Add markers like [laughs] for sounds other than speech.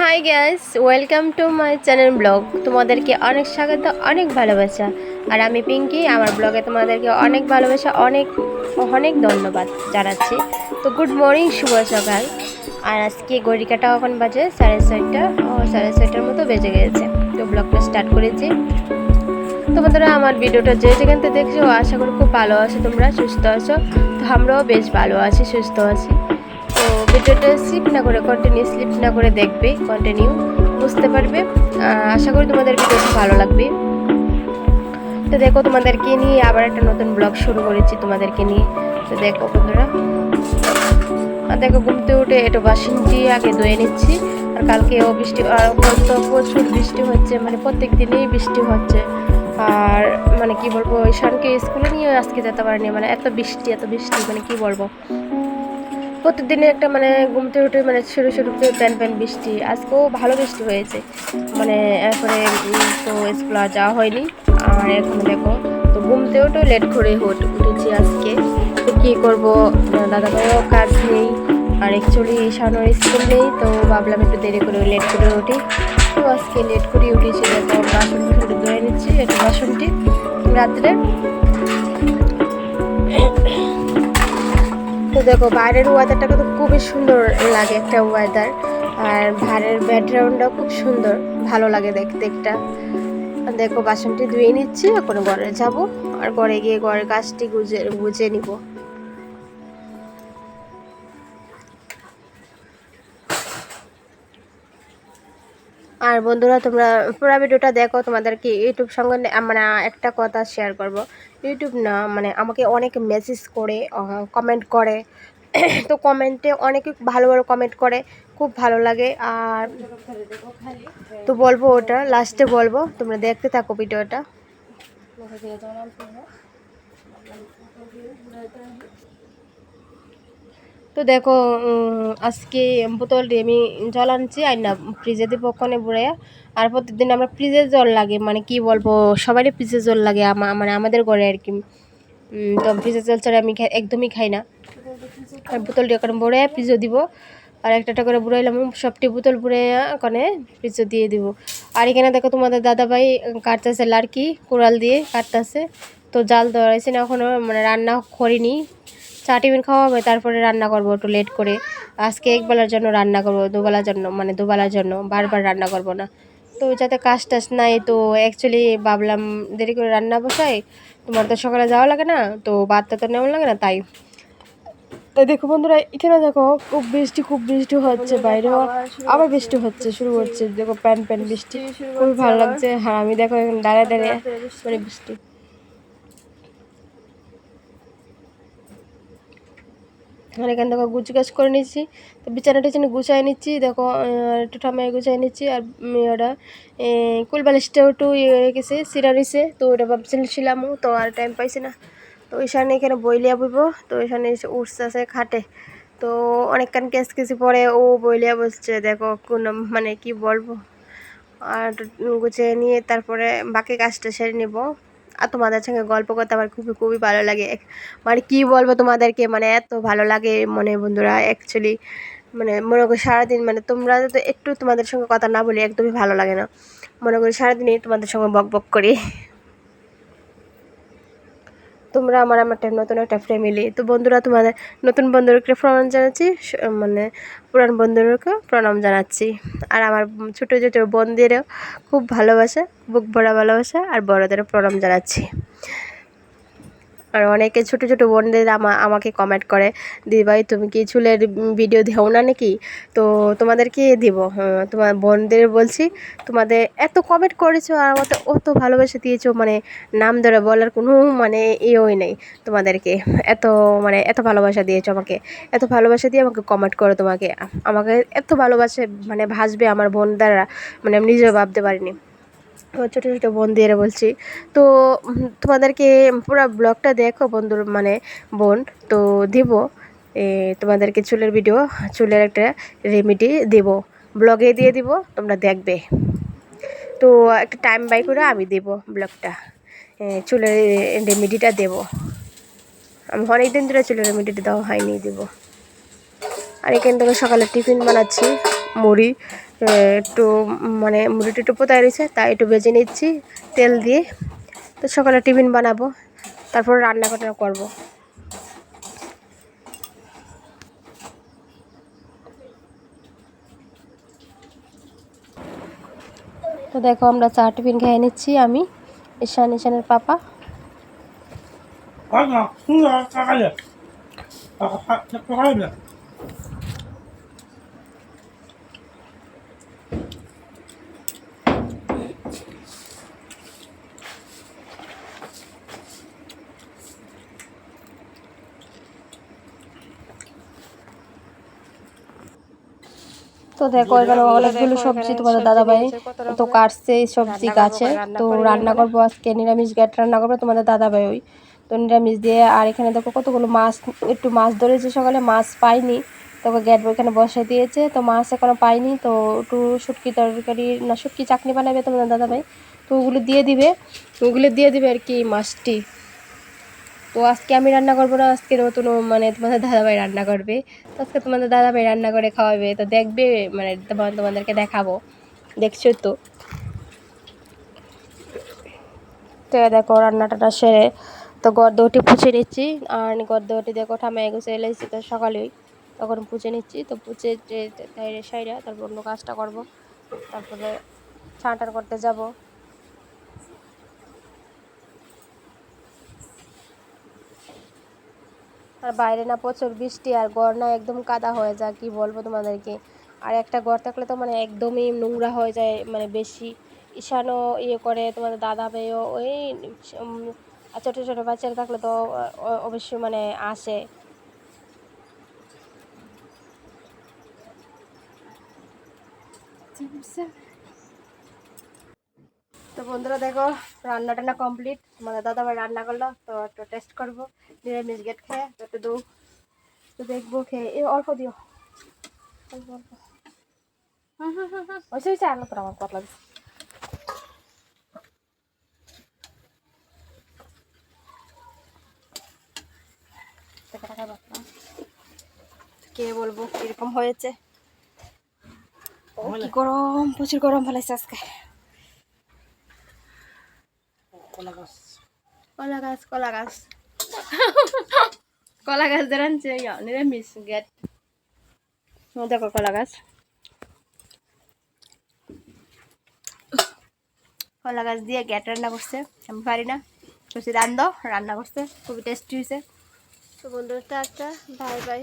High guys welcome to my channel blog তোমাদেরকে অনেক স্বাগত, অনেক ভালোবাসা। আর আমি পিঙ্কি আমার ব্লগে তোমাদেরকে অনেক ভালোবাসা, অনেক অনেক ধন্যবাদ জানাচ্ছি। তো গুড মর্নিং শুভ সকাল। আর আজকে গড়িকাটা এখন বাজে সাড়ে ছয়টা। ও, সাড়ে ছয়টার মতো বেজে গেছে। তো ব্লগটা স্টার্ট করেছি। তো বন্ধুরা, আমার ভিডিওটা যে যেখান থেকে দেখছ, আশা করি খুব ভালো আছো তোমরা, সুস্থ আছো। তো আমরাও বেশ ভালো আছি, সুস্থ আছি। ভিডিওটা স্লিপ না করে কন্টিনিউ স্লিপ না করে দেখবে কন্টিনিউ বুঝতে পারবে। আশা করি তোমাদের ভিডিওটা ভালো লাগবে। তো দেখো তোমাদেরকে নিয়ে আবার একটা নতুন ব্লগ শুরু করেছি তোমাদেরকে নিয়ে। তো দেখো বন্ধুরা দেখো ঘুমতে উঠে একটু বাসিনটি আগে ধুয়ে নিচ্ছি। আর কালকেও বৃষ্টি তো প্রচুর বৃষ্টি হচ্ছে মানে প্রত্যেক দিনেই বৃষ্টি হচ্ছে। আর মানে কি বলব, ঈশানকে স্কুলে নিয়ে আজকে যেতে পারিনি মানে এত বৃষ্টি এত বৃষ্টি মানে কি বলব। প্রতিদিনে একটা মানে ঘুমতে উঠে মানে শুরু শুরুতে প্যান প্যান বৃষ্টি। আজকেও ভালো বৃষ্টি হয়েছে। মানে এরপরে তো স্কুল যাওয়া হয়নি। আর এখন দেখো, তো ঘুমতে উঠেও লেট করে উঠ- উঠেছি আজকে। তো কী করব? দাদা ভাইও কাজ নেই। আর অ্যাকচুয়ালি ঈশানোর স্কুল নেই, তো ভাবলাম একটু দেরি করে লেট করে উঠি। তো আজকে লেট করে উঠেছি দেখো বাসন একটু ধুয়ে নিচ্ছি, একটু বাসনটি। রাত্রে তো দেখো, বাইরের ওয়েদারটা কিন্তু খুবই সুন্দর লাগে একটা ওয়েদার আর বাইরের ব্যাকগ্রাউন্ডটাও খুব সুন্দর, ভালো লাগে দেখতে। একটা দেখো, বাসনটি ধুয়ে নিচ্ছি, এখন ঘরে যাব। আর ঘরে গিয়ে ঘরের গাছটি গুজে গুজে নিব। আর বন্ধুরা, তোমরা পুরো ভিডিওটা দেখো, তোমাদেরকে ইউটিউব সঙ্গে নে- মানে একটা কথা শেয়ার করব। ইউটিউব না মানে আমাকে অনেক মেসেজ করে কমেন্ট করে। তো কমেন্টে অনেকে ভালো ভালো কমেন্ট করে, খুব ভালো লাগে। আর তো বলব ওটা লাস্টে বলব, তোমরা দেখতে থাকো ভিডিওটা। তো দেখো আজকে বোতল দিয়ে আমি জল আনছি, আর না ফ্রিজে দিব ওখানে বুড়াইয়া। আর প্রতিদিন আমরা ফ্রিজে জল লাগে মানে কি বলব, সবারই ফ্রিজে জল লাগে মানে আমাদের ঘরে আর কি। তো ফ্রিজে জল ছাড়া আমি একদমই খাই না। আর বোতলটি ওখানে বুড়াইয়া ফ্রিজে দিব। আর একটা একটা করে বুড়াইলাম সবটি বোতল বুড়াইয়া ওখানে ফ্রিজে দিয়ে দিব। আর এখানে দেখো তোমাদের দাদাভাই কাটতেছে লাড়কি কোরাল দিয়ে কাটতেছে। তো জাল দেওয়া হয়েছে না এখনও মানে রান্না করিনি। চা টিফিন খাওয়া হবে, তারপরে রান্না করব একটু লেট করে। আজকে একবেলার জন্য রান্না করব, দুবেলার জন্য মানে দুবেলার জন্য, বারবার রান্না করব না। তো যাতে কাজ টাজ নাই, তো অ্যাকচুয়ালি ভাবলাম দেরি করে রান্না বসাই। তোমার তো সকালে যাওয়া লাগে না, তো বাদটা তো নেওয়া লাগে না, তাই। তো দেখো বন্ধুরা, এখানে দেখো খুব বৃষ্টি খুব বৃষ্টি হচ্ছে বাইরেও আবার বৃষ্টি হচ্ছে, শুরু করছে দেখো প্যান প্যান বৃষ্টি, খুবই ভালো লাগছে। হ্যাঁ আমি দেখো এখন দাঁড়িয়ে দাঁড়িয়ে মানে বৃষ্টি। আর এখানে দেখো গুছ গাছ করে নিচ্ছি তো বিছানা টিছানা গুছাই নিচ্ছি, দেখো একটু ঠামায় গুছাই নিচ্ছি আর ওটা কুল বালিশটাও একটু ইয়ে গেছে, সিরা নিছে তো ওটা ভাবছিলামও তো আর টাইম পাইছি না। তো ওইখানে এখানে বইলিয়া বইব, তো ওইখানে উঠছে আছে খাটে। তো অনেকক্ষণ কেস কেসি পরে ও বইলিয়া বসছে, দেখো, কোন মানে কি বলব। আর গুছিয়ে নিয়ে তারপরে বাকি কাজটা সেরে নেব। আর তোমাদের সঙ্গে গল্প করতে আমার খুবই খুবই ভালো লাগে। মানে কি বলব তোমাদেরকে? মানে এত ভালো লাগে মনে বন্ধুরা অ্যাকচুয়ালি মানে মনে করি সারাদিন মানে তোমরা তো একটু তোমাদের সঙ্গে কথা না বলি, একদমই ভালো লাগে না। মনে করি সারাদিনই তোমাদের সঙ্গে বক বক করি। তোমরা আমার আমার একটা নতুন একটা ফ্যামিলি তো বন্ধুরা, তোমাদের নতুন বন্ধুদেরকে প্রণাম জানাচ্ছি মানে পুরান বন্ধুদেরকে প্রণাম জানাচ্ছি। আর আমার ছোটো ছোটো বোনদেরও খুব ভালোবাসা, বুক ভরা ভালোবাসা, আর বড়োদেরও প্রণাম জানাচ্ছি। আর অনেকে ছোটো ছোটো বোনদের আমা আমাকে কমেন্ট করে দিদিভাই তুমি কি চুলের ভিডিও দেও না নাকি? তো তোমাদেরকে দিব। হ্যাঁ, তোমার বোনদের বলছি তোমাদের এত কমেন্ট করেছ আর আমাকে অত ভালোবাসা দিয়েছ মানে নাম ধরে বলার কোনো মানে ইয়েই নেই। তোমাদেরকে এত মানে এত ভালোবাসা দিয়েছ আমাকে। এত ভালোবাসা দিয়ে আমাকে কমেন্ট করো তোমাকে। আমাকে এত ভালোবাসে মানে ভাসবে আমার বোনদাররা মানে আমি নিজেও ভাবতে পারিনি। ছোটো ছোটো বন্ধুরা বলছি। তো তোমাদেরকে পুরো ব্লগটা দেখো বন্ধুর মানে বোন। তো দিব তোমাদেরকে চুলের ভিডিও চুলের একটা রেমেডি দেব। ব্লগে দিয়ে দিব, তোমরা দেখবে। তো একটা টাইম বাই করে আমি দেব ব্লগটা। চুলের রেমেডিটা দেব। আমি অনেক দিন ধরে চুলের রেমেডিটা দেওয়া হয়নি, দেবো। আর এখান থেকে সকালে টিফিন বানাচ্ছি। মুড়ি একটু মানে মুড়িটা একটু পোতায় রয়েছে তাই একটু ভেজে নিচ্ছি, তেল দিয়ে। তো সকালে টিফিন বানাবো, তারপর রান্না বান্না করব। তো দেখো, আমরা চা টিফিন খেয়ে নিচ্ছি আমি, ঈশান, ঈশানের পাপা। তো দেখো এখানে অনেকগুলো সবজি তোমাদের দাদা ভাই তো কাটছে এই সবজি গাছে। তো রান্না করব আজকে নিরামিষ গ্যাট রান্না করব তোমাদের দাদা ভাই ওই। তো নিরামিষ দিয়ে আর এখানে দেখো কতগুলো মাছ একটু মাছ ধরেছে সকালে মাছ পাইনি। তোকে গ্যাট এখানে বসে দিয়েছে তো মাছ এখনও পাইনি তো একটু শুটকি তরকারি না শুটকি চাটনি বানাবে তোমাদের দাদা ভাই তো ওগুলো দিয়ে দিবে ওগুলো দিয়ে দিবে আর কি মাছটি। তো আজকে আমি রান্না করব না, আজকে নতুন মানে তোমাদের দাদাভাই রান্না করবে। তো আজকে তোমাদের দাদাভাই রান্না করে খাওয়াবে, তো দেখবে মানে তোমার তোমাদেরকে দেখাবো। দেখছ তো? তো দেখো রান্নাটা সেরে তো গর্দটি পুছে নিচ্ছি। আর গর্দটি দেখো ঠামাই গুছে এলাইছি তো সকালেই। তখন পুছে নিচ্ছি, তো পুছে যে সাইডে তারপর অন্য কাজটা করব। তারপরে ছান টান করতে যাব। আর বাইরে না প্রচুর বৃষ্টি আর ঘর না একদম কাদা হয়ে যায়, কি বলব তোমাদেরকে? আর একটা ঘর থাকলে তো মানে একদমই নোংরা হয়ে যায় মানে বেশি ঈশানও ইয়ে করে, তোমাদের দাদা ভাইও, ওই ছোটো ছোটো বাচ্চারা থাকলে তো অবশ্যই মানে আসে। তো বন্ধুরা দেখো রান্না টান্না কমপ্লিট মানে দাদা ভাই রান্না করল, তো একটু টেস্ট করব। নিরামিষ গেট খেয়ে, একটু দু তো দেখব, খেয়ে। এ, অল্প দিও। অল্প অল্প। আমার পাতলা। কে বলব, কীরকম হয়েছে? কি গরম, প্রচুর গরম ফেলেছে আজকে। কলা গাছ। কলা গাছ কলা গাছ। [laughs] দাঁড়াচ্ছে নিরামিষ গেট। দেখো কলা গাছ। কলা গাছ দিয়ে গ্যাট রান্না করছে আমি পারি না। রান্ধ রান্না করছে খুবই টেস্টি হয়েছে। তো বন্ধুরা একটা বাই বাই